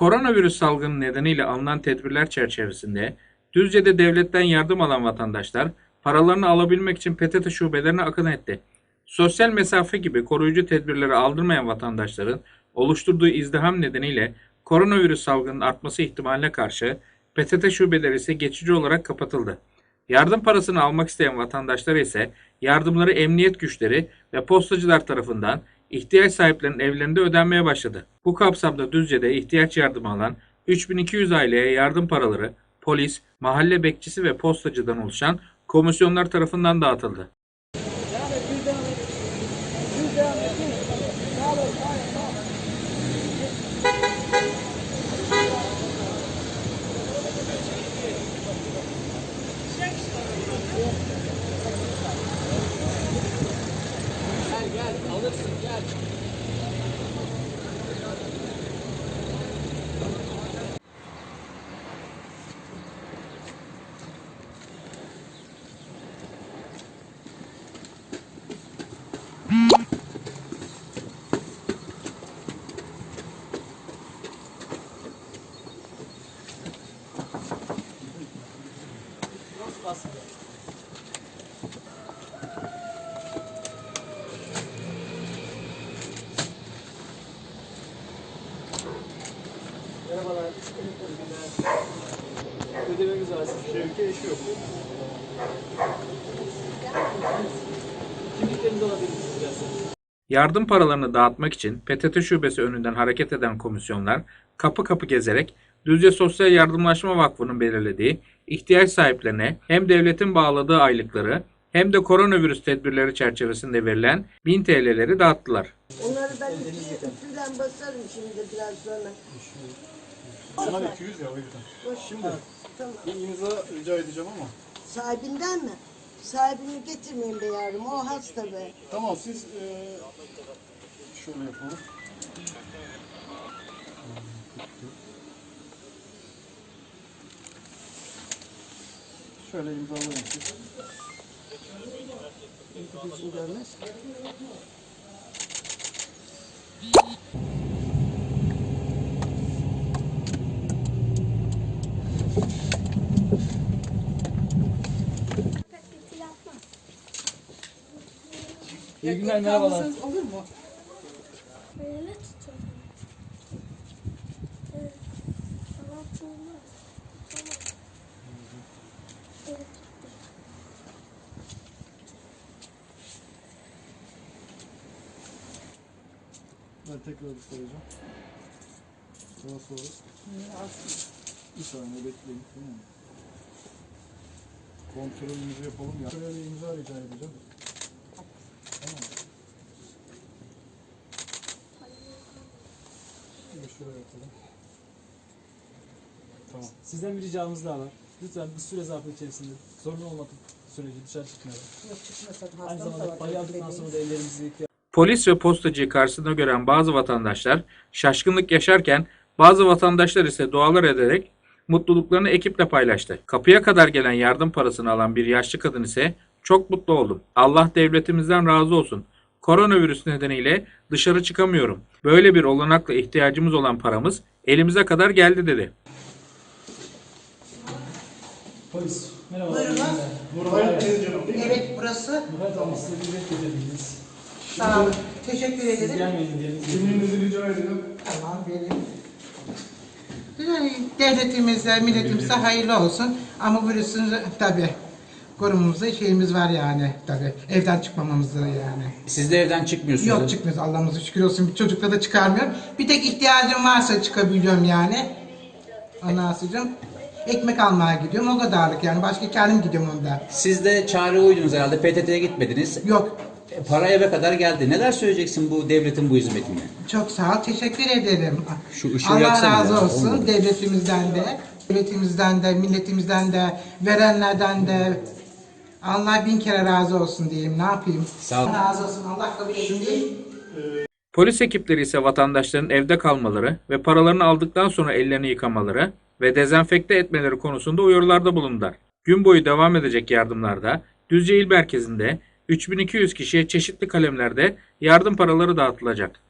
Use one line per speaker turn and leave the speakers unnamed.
Koronavirüs salgını nedeniyle alınan tedbirler çerçevesinde Düzce'de devletten yardım alan vatandaşlar paralarını alabilmek için PTT şubelerine akın etti. Sosyal mesafe gibi koruyucu tedbirleri aldırmayan vatandaşların oluşturduğu izdiham nedeniyle koronavirüs salgının artması ihtimaline karşı PTT şubeleri ise geçici olarak kapatıldı. Yardım parasını almak isteyen vatandaşlar ise yardımları emniyet güçleri ve postacılar tarafından ihtiyaç sahiplerinin evlerinde ödenmeye başladı. Bu kapsamda Düzce'de ihtiyaç yardımı alan 3200 aileye yardım paraları polis, mahalle bekçisi ve postacıdan oluşan komisyonlar tarafından dağıtıldı.
Merhabalar. Ödememiz var. Şevki eşi yok. Kimliklerinizi alabilir misiniz biraz?
Yardım paralarını dağıtmak için PTT şubesi önünden hareket eden komisyonlar kapı kapı gezerek Düzce Sosyal Yardımlaşma Vakfı'nın belirlediği ihtiyaç sahiplerine hem devletin bağladığı aylıkları hem de koronavirüs tedbirleri çerçevesinde verilen 1000 TL'leri dağıttılar.
Onları ben üstünden basarım şimdi biraz sonra.
Sana 200 ya o yüzden. Şimdi
Tamam.
bir imza rica edeceğim ama.
Sahibinden mi? Sahibini getirmeyin be yavrum. O hasta be.
Tamam siz eee şöyle yapalım. Şöyle imzalayın siz.
Gözüm görmez.
İyi günler merhabalar.
Olur mu?
Böyle tutun. Evet. Tamam olmaz.
Ben tekrar bir soracağım. Daha sonra. Bir saniye bekleyin. Tamam mı? Kontrolümüzü yapalım ya. Şöyle imza rica edeceğim. Tamam mı? Bir şuraya yapalım. Tamam.
Sizden bir ricamız daha var. Lütfen bir süre zarfı içerisinde sorun olmadık sürece dışarı çıkmayalım.
Yok.
Aynı zamanda aldıktan sonra da ellerimizi yıkayalım.
Polis ve postacıyı karşısında gören bazı vatandaşlar şaşkınlık yaşarken bazı vatandaşlar ise dualar ederek mutluluklarını ekiple paylaştı. Kapıya kadar gelen yardım parasını alan bir yaşlı kadın ise çok mutlu oldum. Allah devletimizden razı olsun. Koronavirüs nedeniyle dışarı çıkamıyorum. Böyle bir olanakla ihtiyacımız olan paramız elimize kadar geldi dedi.
Polis. Merhaba.
Buyurun.
Nurhayat teyze canım değil mi?
Evet burası.
Murat Hanım size bir ret getirdiniz.
Sağ olun. Teşekkür
Siz
ederim.
gelmeyin diye.
Kimliğinizi rica edeceğim.
Tamam vereyim. Yani devletimize, milletimize hayırlı olsun. Ama virüsün tabi korumamızda şeyimiz var yani tabi. Evden çıkmamamızı yani.
Siz de evden çıkmıyorsunuz.
Yok çıkmıyoruz Allah'ımıza şükür olsun. Bir çocukla da çıkarmıyorum. Bir tek ihtiyacım varsa çıkabiliyorum yani. Sonra ekmek almaya gidiyorum o kadarlık yani. Başka kendim gidiyorum onda.
Siz de çare uydunuz herhalde. PTT'ye gitmediniz.
Yok.
E, Para eve kadar geldi. Neler söyleyeceksin bu devletin bu hizmetine?
Çok sağ ol. Teşekkür ederim.
Şu ışığı
Allah
yaksana
razı
ya,
olsun.
olmadı.
Devletimizden de, devletimizden de, milletimizden de, verenlerden de. Allah bin kere razı olsun diyeyim. Ne yapayım?
Sağ ol.
Allah razı olsun. Allah kabul etsin.
Polis ekipleri ise vatandaşların evde kalmaları ve paralarını aldıktan sonra ellerini yıkamaları ve dezenfekte etmeleri konusunda uyarılarda bulundular. Gün boyu devam edecek yardımlarda Düzce İl Merkezi'nde 3200 kişiye çeşitli kalemlerde yardım paraları dağıtılacak.